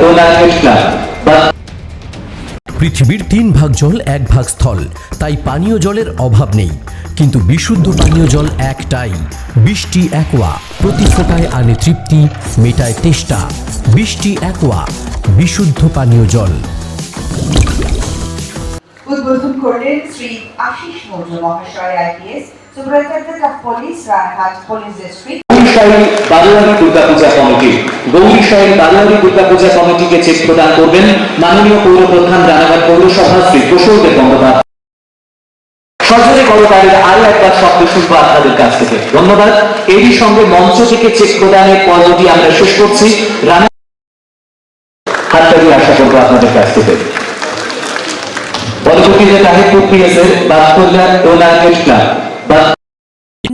Donald পৃথিবীর তিন ভাগ জল এক ভাগ স্থল। তাই পানীয় জলের অভাব নেই। কিন্তু বিশুদ্ধ পানীয় জল একটাই। বৃষ্টি একোয়া প্রতি ফোটায় আনে তৃপ্তি মেটায় তেষ্টা। বৃষ্টি একোয়া বিশুদ্ধ পানীয় জল। উদ্বোধন করলেন শ্রী আশিস মৌর্য মহাশয় IPS superintendent of police Ranaghat police district Gaurishahi বারোয়ারি Durga committee. Gaurishahi বারোয়ারি দুর্গা পূজা কমিটিকে চেক প্রদান করবেন। মাননীয় পৌর প্রধান রানাঘাট পৌরসভা শ্রী প্রসৌদেব বন্দ্যোপাধ্যায়। সজনে করতারের আরও একবার শব্দ শুনব আপনাদের কাছ থেকে। ধন্যবাদ। এরই সঙ্গে মঞ্চ থেকে চেক প্রদানের পর্বটি আমরা শেষ করছি। রানা হাততালি আশা করব আপনাদের কাছ থেকে। পরবর্তীতে তাহিরপুর পিএসের বাস্তল্যা ডোনাল্ড ক্লাব বা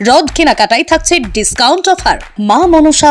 রড কেনাকাটায় থাকছে ডিসকাউন্ট অফার মা মনসা